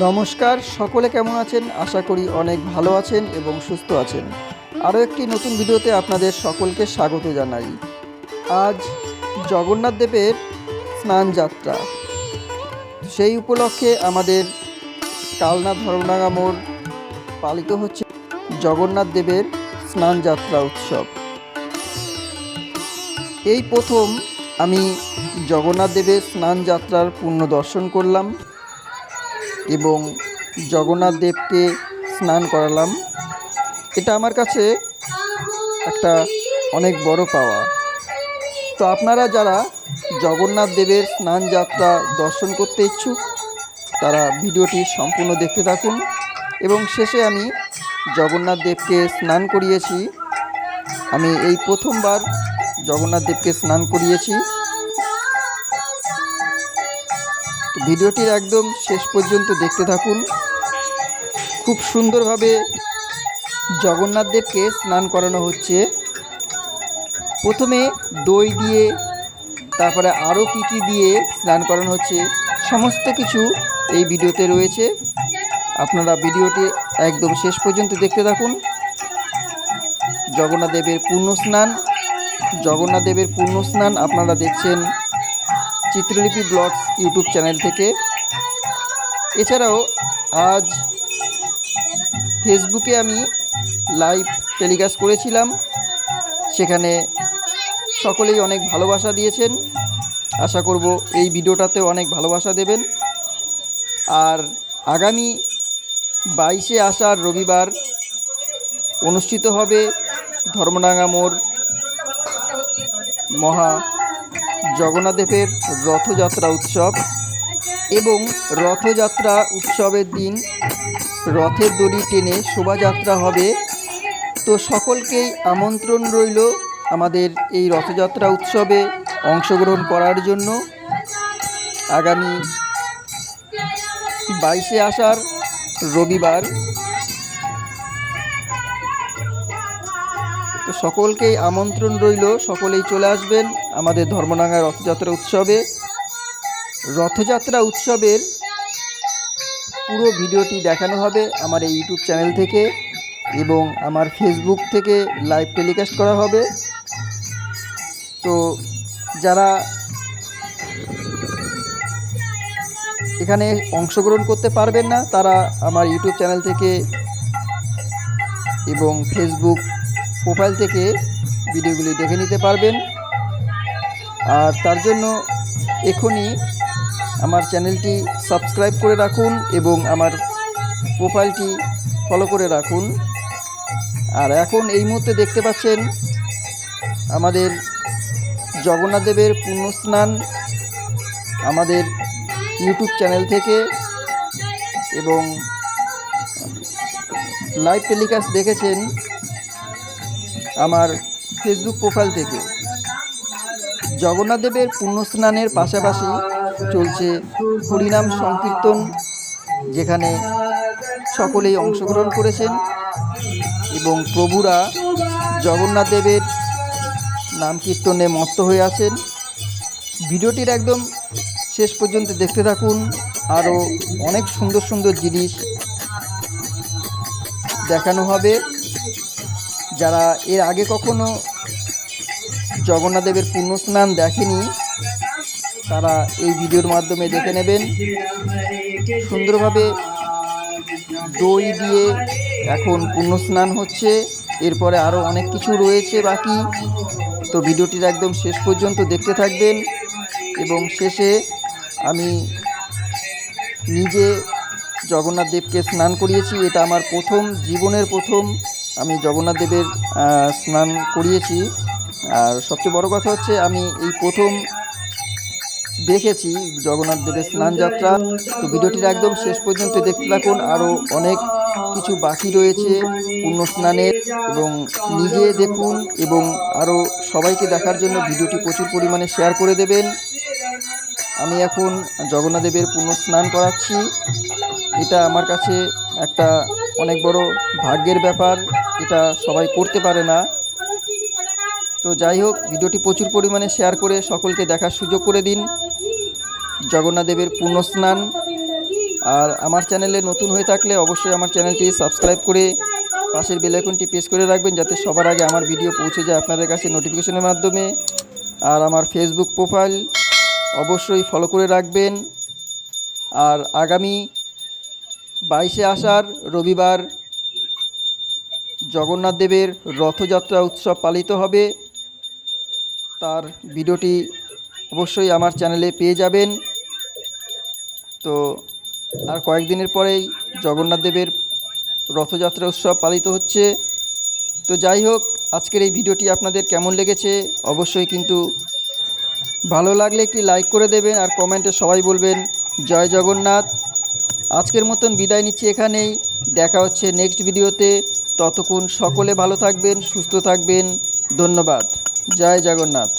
নমস্কার, সকলে কেমন আছেন? আশা করি অনেক ভালো আছেন এবং সুস্থ আছেন। আরও একটি নতুন ভিডিওতে আপনাদের সকলকে স্বাগত জানাই। আজ জগন্নাথ দেবের স্নান যাত্রা। সেই উপলক্ষে আমাদের কালনা ধর্মডাঙ্গা মোড় পালিত হচ্ছে জগন্নাথ দেবের স্নান যাত্রা উৎসব। এই প্রথম আমি জগন্নাথ দেবের স্নান যাত্রার পূর্ণ দর্শন করলাম। এবং জগন্নাথ দেবকে স্নান করালাম। এটা আমার কাছে একটা অনেক বড় পাওয়া। তো আপনারা যারা জগন্নাথ দেবের স্নান যাত্রা দর্শন করতে ইচ্ছুক, তারা ভিডিওটি সম্পূর্ণ দেখতে থাকুন এবং শেষে আমি জগন্নাথ দেবকে স্নান করিয়েছি। আমি এই প্রথমবার জগন্নাথ দেবকে স্নান করিয়েছি। ভিডিওটির একদম শেষ পর্যন্ত দেখতে থাকুন। খুব সুন্দরভাবে জগন্নাথ দেবকে স্নান করানো হচ্ছে। প্রথমে দই দিয়ে, তারপরে আরও কী কী দিয়ে স্নান করানো হচ্ছে, সমস্ত কিছু এই ভিডিওতে রয়েছে। আপনারা ভিডিওটি একদম শেষ পর্যন্ত দেখতে থাকুন। জগন্নাথ দেবের পূর্ণ স্নান, জগন্নাথ দেবের পূর্ণ স্নান আপনারা দেখছেন চিত্রলিপি ব্লগস ইউটিউব চ্যানেল থেকে। এছাড়াও আজ ফেসবুকে আমি লাইভ টেলিকাস্ট করেছিলাম। সেখানে সকলেই অনেক ভালোবাসা দিয়েছেন। আশা করব এই ভিডিওটাতেও অনেক ভালোবাসা দেবেন। আর আগামী বাইশে আষাঢ় রবিবার অনুষ্ঠিত হবে ধর্মডাঙ্গা মোড় মহা জগন্নাথদেবের রথযাত্রা উৎসব এবং রথযাত্রা উৎসবের দিন রথের দড়ি টেনে শোভাযাত্রা হবে। তো সকলকেই আমন্ত্রণ রইল আমাদের এই রথযাত্রা উৎসবে অংশগ্রহণ করার জন্য। আগামী বাইশে আসার রবিবার তো সকলকেই আমন্ত্রণ রইল, সকলেই চলে আসবেন আমাদের ধর্মডাঙ্গা রথযাত্রা উৎসবে। রথযাত্রা উৎসবের পুরো ভিডিওটি দেখানো হবে আমার এই ইউটিউব চ্যানেল থেকে এবং আমার ফেসবুক থেকে লাইভ টেলিকাস্ট করা হবে। তো যারা এখানে অংশগ্রহণ করতে পারবেন না, তারা আমার ইউটিউব চ্যানেল থেকে এবং ফেসবুক প্রোফাইল থেকে ভিডিওগুলি দেখে নিতে পারবেন। আর তার জন্য এখনই আমার চ্যানেলটি সাবস্ক্রাইব করে রাখুন এবং আমার প্রোফাইলটি ফলো করে রাখুন। আর এখন এই মুহূর্তে দেখতে পাচ্ছেন আমাদের জগন্নাথ দেবের পুণ্যস্নান আমাদের ইউটিউব চ্যানেল থেকে এবং লাইভ টেলিকাস্ট দেখেছেন। আমার ফেসবুক প্রোফাইল থেকে। জগন্নাথ দেবের পুণ্যস্নানের পাশাপাশি চলছে হরিনাম সংকীর্তন, যেখানে সকলেই অংশগ্রহণ করেছেন এবং প্রভুরা জগন্নাথ দেবের নাম কীর্তনে মত্ত হয়ে আছেন। ভিডিওটির একদম শেষ পর্যন্ত দেখতে থাকুন। আরও অনেক সুন্দর সুন্দর জিনিস দেখানো হবে। যারা এর আগে কখনো জগন্নাথ দেবের পুণ্যস্নান দেখেনি, তারা এই ভিডিওর মাধ্যমে দেখে নেবেন। সুন্দরভাবে দই দিয়ে এখন পুণ্যস্নান হচ্ছে। এরপরে আরও অনেক কিছু রয়েছে বাকি। তো ভিডিওটির একদম শেষ পর্যন্ত দেখতে থাকবেন। এবং শেষে আমি নিজে জগন্নাথ দেবকে স্নান করিয়েছি। এটা আমার প্রথম, জীবনের প্রথম আমি জগন্নাথ দেবের স্নান করিয়েছি। আর সবচেয়ে বড় কথা হচ্ছে আমি এই প্রথম দেখেছি জগন্নাথ দেবের স্নান যাত্রা। তো ভিডিওটির একদম শেষ পর্যন্ত দেখতে থাকুন। আরও অনেক কিছু বাকি রয়েছে পূর্ণ স্নানের এবং নিজে দেখুন এবং আরও সবাইকে দেখার জন্য ভিডিওটি প্রচুর পরিমাণে শেয়ার করে দেবেন। আমি এখন জগন্নাথ দেবের পূর্ণ স্নান করাচ্ছি। এটা আমার কাছে একটা অনেক বড় ভাগ্যের ব্যাপার, এটা সবাই করতে পারে না। তো যাই হোক, ভিডিওটি প্রচুর পরিমাণে শেয়ার করে সকলকে দেখার সুযোগ করে দিন। জগন্নাথ দেবের পূর্ণ স্নান। আর আমার চ্যানেলে নতুন হয়ে থাকলে অবশ্যই আমার চ্যানেলটি সাবস্ক্রাইব করে পাশের বেল আইকনটি প্রেস করে রাখবেন, যাতে সবার আগে আমার ভিডিও পৌঁছে যায় আপনাদের কাছে নোটিফিকেশনের মাধ্যমে। আর আমার ফেসবুক প্রোফাইল অবশ্যই ফলো করে রাখবেন। আর আগামী বাইশে আষাঢ়, রবিবার জগন্নাথ দেবের রথযাত্রা উৎসব পালিত হবে। তার ভিডিওটি অবশ্যই আমার চ্যানেলে পেয়ে যাবেন। তো আর কয়েকদিনের পরেই জগন্নাথ দেবের রথযাত্রা উৎসব পালিত হচ্ছে। তো যাই হোক, আজকের এই ভিডিওটি আপনাদের কেমন লেগেছে অবশ্যই কিন্তু ভালো লাগলে একটি লাইক করে দেবেন আর কমেন্টে সবাই বলবেন, জয় জগন্নাথ। আজকের মতন বিদায় নিচ্ছি এখানেই। দেখা হচ্ছে নেক্সট ভিডিওতে। ততক্ষণ সকলে ভালো থাকবেন, সুস্থ থাকবেন। ধন্যবাদ। জয় জগন্নাথ।